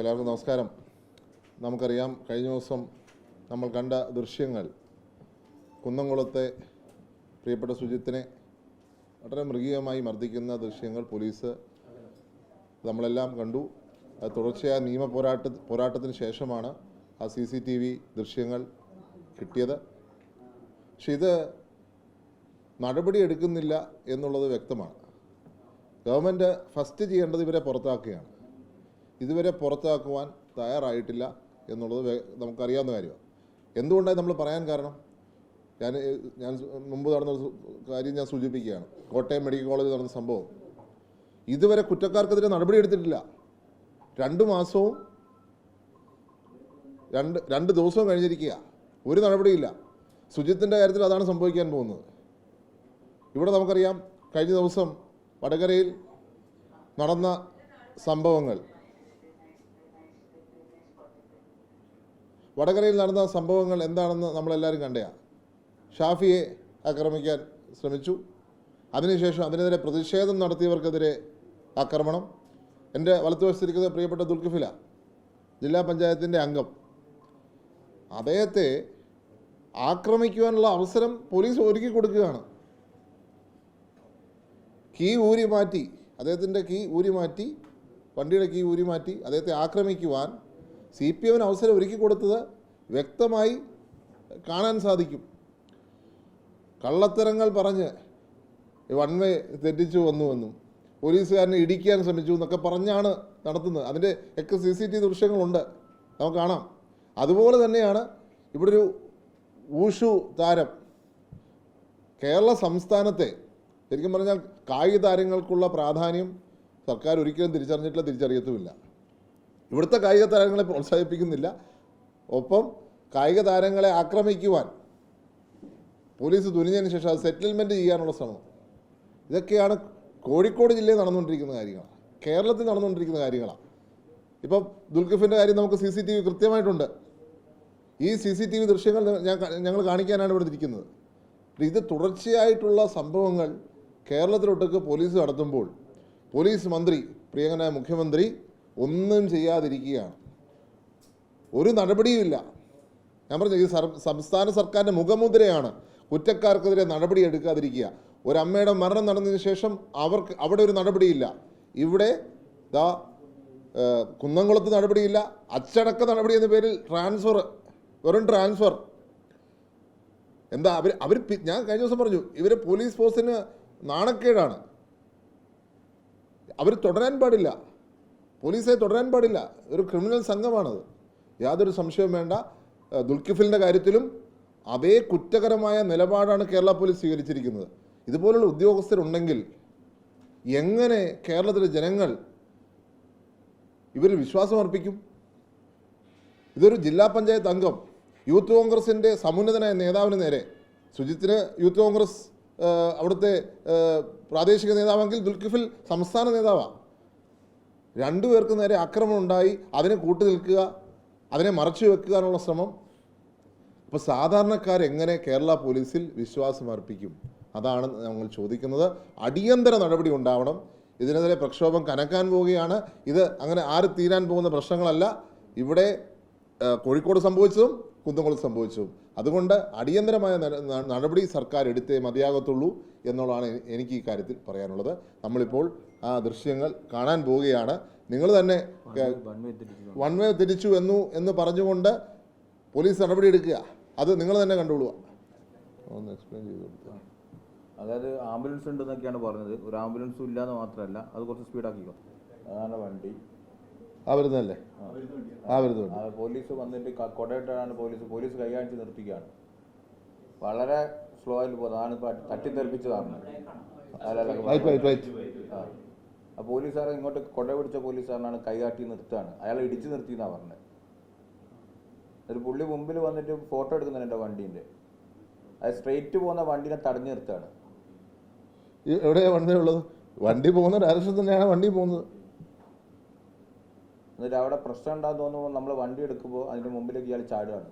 എല്ലാവർക്കും നമസ്കാരം. നമുക്കറിയാം കഴിഞ്ഞ ദിവസം നമ്മൾ കണ്ട ദൃശ്യങ്ങൾ. കുന്നംകുളത്തെ പ്രിയപ്പെട്ട സുജിത്തിനെ വളരെ മൃഗീയമായി മർദ്ദിക്കുന്ന ദൃശ്യങ്ങൾ പോലീസ് നമ്മളെല്ലാം കണ്ടു. അത് തുടർച്ചയായ നിയമ പോരാട്ട പോരാട്ടത്തിന് ശേഷമാണ് ആ സി സി ടി വി ദൃശ്യങ്ങൾ കിട്ടിയത്. പക്ഷെ ഇത് നടപടി എടുക്കുന്നില്ല എന്നുള്ളത് വ്യക്തമാണ്. ഗവൺമെന്റ് ഫസ്റ്റ് ചെയ്യേണ്ടത് ഇവരെ പുറത്താക്കുകയാണ്. ഇതുവരെ പുറത്താക്കുവാൻ തയ്യാറായിട്ടില്ല എന്നുള്ളത് നമുക്കറിയാവുന്ന കാര്യമാണ് എന്തുകൊണ്ടാണ് നമ്മൾ പറയാൻ കാരണം? ഞാൻ ഞാൻ മുമ്പ് നടന്ന കാര്യം ഞാൻ സൂചിപ്പിക്കുകയാണ്. കോട്ടയം മെഡിക്കൽ കോളേജിൽ നടന്ന സംഭവം. ഇതുവരെ കുറ്റക്കാർക്കെതിരെ നടപടി എടുത്തിട്ടില്ല. രണ്ട് മാസവും രണ്ട് രണ്ട് ദിവസവും കഴിഞ്ഞിരിക്കുക ഒരു നടപടിയില്ല. ശുചിത്തിന്റെ കാര്യത്തിൽ അതാണ് സംഭവിക്കാൻ പോകുന്നത്. ഇവിടെ നമുക്കറിയാം കഴിഞ്ഞ ദിവസം വടകരയിൽ നടന്ന സംഭവങ്ങൾ. വടകരയിൽ നടന്ന സംഭവങ്ങൾ എന്താണെന്ന് നമ്മളെല്ലാവരും കണ്ടയാണ് ഷാഫിയെ ആക്രമിക്കാൻ ശ്രമിച്ചു. അതിനുശേഷം അതിനെതിരെ പ്രതിഷേധം നടത്തിയവർക്കെതിരെ ആക്രമണം. എന്റെ വലത്തുവശത്തിരിക്കുന്ന പ്രിയപ്പെട്ട ദുൽഖിഫില ജില്ലാ പഞ്ചായത്തിന്റെ അംഗം. അദ്ദേഹത്തെ ആക്രമിക്കുവാനുള്ള അവസരം പോലീസ് ഒരുക്കി കൊടുക്കുകയാണ്. കീ ഊരി മാറ്റി അദ്ദേഹത്തിന്റെ കീ ഊരി മാറ്റി വണ്ടിയുടെ കീ ഊരി മാറ്റി അദ്ദേഹത്തെ ആക്രമിക്കുവാൻ സി പി എമ്മിന് അവസരം ഒരുക്കി കൊടുത്തത് വ്യക്തമായി കാണാൻ സാധിക്കും. കള്ളത്തരങ്ങൾ പറഞ്ഞ് വൺ വേ തെറ്റിച്ചു വന്നുവെന്നും പോലീസുകാരനെ ഇടിക്കാൻ ശ്രമിച്ചു എന്നൊക്കെ പറഞ്ഞാണ് നടത്തുന്നത്. അതിന്റെ ഒക്കെ സി സി ടി ദൃശ്യങ്ങളുണ്ട്. നമുക്ക് കാണാം. അതുപോലെ തന്നെയാണ് ഇവിടെ ഒരു ഊഷു താരം. കേരള സംസ്ഥാനത്തെ ശരിക്കും പറഞ്ഞാൽ കായിക താരങ്ങൾക്കുള്ള പ്രാധാന്യം സർക്കാർ ഒരിക്കലും തിരിച്ചറിഞ്ഞിട്ടില്ല തിരിച്ചറിയത്തുമില്ല. ഇവിടുത്തെ കായിക താരങ്ങളെ പ്രോത്സാഹിപ്പിക്കുന്നില്ല. ഒപ്പം കായിക താരങ്ങളെ ആക്രമിക്കുവാൻ പോലീസ് തുനിഞ്ഞതിന് ശേഷം അത് സെറ്റിൽമെന്റ് ചെയ്യാനുള്ള ശ്രമം. ഇതൊക്കെയാണ് കോഴിക്കോട് ജില്ലയിൽ നടന്നുകൊണ്ടിരിക്കുന്ന കാര്യങ്ങളാണ് കേരളത്തിൽ നടന്നുകൊണ്ടിരിക്കുന്ന കാര്യങ്ങളാണ് ഇപ്പം ദുൽഖിഫിന്റെ കാര്യം നമുക്ക് സി സി ടി വി കൃത്യമായിട്ടുണ്ട്. ഈ സി സി ടി വി ദൃശ്യങ്ങൾ ഞങ്ങൾ കാണിക്കാനാണ് ഇവിടെ ഇരിക്കുന്നത്. ഇത് തുടർച്ചയായിട്ടുള്ള സംഭവങ്ങൾ കേരളത്തിലൊട്ടൊക്കെ പോലീസ് നടത്തുമ്പോൾ പോലീസ് മന്ത്രി പ്രിയങ്കനായ മുഖ്യമന്ത്രി ഒന്നും ചെയ്യാതിരിക്കുകയാണ്. ഒരു നടപടിയുമില്ല. ഞാൻ പറഞ്ഞു ഈ സംസ്ഥാന സർക്കാരിന്റെ മുഖമുദ്രയാണ് കുറ്റക്കാർക്കെതിരെ നടപടി എടുക്കാതിരിക്കുക ഒരമ്മയുടെ മരണം നടന്നതിന് ശേഷം അവർക്ക് അവിടെ ഒരു നടപടിയില്ല. ഇവിടെ ദാ കുന്നംകുളത്ത് നടപടിയില്ല. അച്ചടക്ക നടപടി എന്ന പേരിൽ ട്രാൻസ്ഫർ വെറും ട്രാൻസ്ഫർ. എന്താ അവർ അവർ ഞാൻ കഴിഞ്ഞ ദിവസം പറഞ്ഞു ഇവർ പോലീസ് ഫോഴ്സിന് നാണക്കേടാണ്. അവർ തുടരാൻ പാടില്ല. പോലീസെ തുടരാൻ പാടില്ല. ഒരു ക്രിമിനൽ സംഘമാണത്. യാതൊരു സംശയവും വേണ്ട. ദുൽഖിഫിലിന്റെ കാര്യത്തിലും അതേ കുറ്റകരമായ നിലപാടാണ് കേരള പോലീസ് സ്വീകരിച്ചിരിക്കുന്നത്. ഇതുപോലുള്ള ഉദ്യോഗസ്ഥരുണ്ടെങ്കിൽ എങ്ങനെ കേരളത്തിലെ ജനങ്ങൾ ഇവരിൽ വിശ്വാസം അർപ്പിക്കും? ഇതൊരു ജില്ലാ പഞ്ചായത്ത് അംഗം യൂത്ത് കോൺഗ്രസിന്റെ സമുന്നതനായ നേതാവിന് നേരെ. സുജിത്തിന് യൂത്ത് കോൺഗ്രസ് അവിടുത്തെ പ്രാദേശിക നേതാവെങ്കിൽ ദുൽഖിഫിൽ സംസ്ഥാന നേതാവാണ് രണ്ടു പേർക്ക് നേരെ ആക്രമണം ഉണ്ടായി. അതിനെ കൂട്ടു നിൽക്കുക അതിനെ മറച്ചു വെക്കുക എന്നുള്ള ശ്രമം. അപ്പോൾ സാധാരണക്കാരെങ്ങനെ കേരള പോലീസിൽ വിശ്വാസം അർപ്പിക്കും? അതാണ് ഞങ്ങൾ ചോദിക്കുന്നത്. അടിയന്തര നടപടി ഉണ്ടാവണം. ഇതിനെതിരെ പ്രക്ഷോഭം കനക്കാൻ പോവുകയാണ്. ഇത് അങ്ങനെ ആര് തീരാൻ പോകുന്ന പ്രശ്നങ്ങളല്ല. ഇവിടെ കോഴിക്കോട് സംഭവിച്ചതും കുന്നംകുളത്ത് സംഭവിച്ചതും. അതുകൊണ്ട് അടിയന്തരമായ നടപടി സർക്കാർ എടുത്തേ മതിയാകത്തുള്ളൂ എന്നുള്ളതാണ് എനിക്ക് ഈ കാര്യത്തിൽ പറയാനുള്ളത്. നമ്മളിപ്പോൾ ആ ദൃശ്യങ്ങൾ കാണാൻ പോവുകയാണ്. നിങ്ങൾ തന്നെ വൺ വേ തിരിച്ചു എന്നു എന്ന് പറഞ്ഞുകൊണ്ട് പോലീസ് നടപടി എടുക്കുക. അത് നിങ്ങൾ തന്നെ കണ്ടുകൊള്ളുക. ഒന്ന് എക്സ്പ്ലെയിൻ ചെയ്ത് കൊടുക്കുക അതായത് ആംബുലൻസ് ഉണ്ടെന്നൊക്കെയാണ് പറഞ്ഞത്. ഒരു ആംബുലൻസും ഇല്ലാന്ന് മാത്രമല്ല അത് കുറച്ച് സ്പീഡാക്കിക്കോ അതാണ് വണ്ടി. ആ വരുന്നതല്ലേ ആ വരുന്നുണ്ട് പോലീസ് വന്നിട്ട് കൊടയിട്ടാണ് പോലീസ് പോലീസ് കൈകാണിച്ച് നിർത്തിക്കുകയാണ് വളരെ സ്ലോ ആയിട്ട് പോകുന്നത് അതാണ് ഇപ്പോൾ തട്ടിത്തെറിപ്പിച്ചതാണ് ആ. ആ പോലീസുകാരെ ഇങ്ങോട്ട് കൊട പിടിച്ച പോലീസുകാരനാണ് കൈകാട്ടി നിർത്തുകയാണ്. അയാളെ ഇടിച്ചു നിർത്തി എന്നാണ് പറഞ്ഞത് ഒരു പുള്ളി മുമ്പിൽ വന്നിട്ട് ഫോട്ടോ എടുക്കുന്നുണ്ട് എന്റെ വണ്ടീന്റെ. അത് സ്ട്രെയിറ്റ് പോകുന്ന വണ്ടിനെ തടഞ്ഞു നിർത്തുകയാണ്. എവിടെയാണ് വണ്ടി ഉള്ളത്? വണ്ടി പോകുന്ന ഡയറക്ഷൻ തന്നെയാണ് വണ്ടി പോകുന്നത്. എന്നിട്ട് അവിടെ പ്രശ്നം ഉണ്ടാകുന്ന തോന്നുമ്പോൾ നമ്മൾ വണ്ടി എടുക്കുമ്പോൾ അതിന്റെ മുമ്പിലേക്ക് ഇയാൾ ചാടുകയാണ്.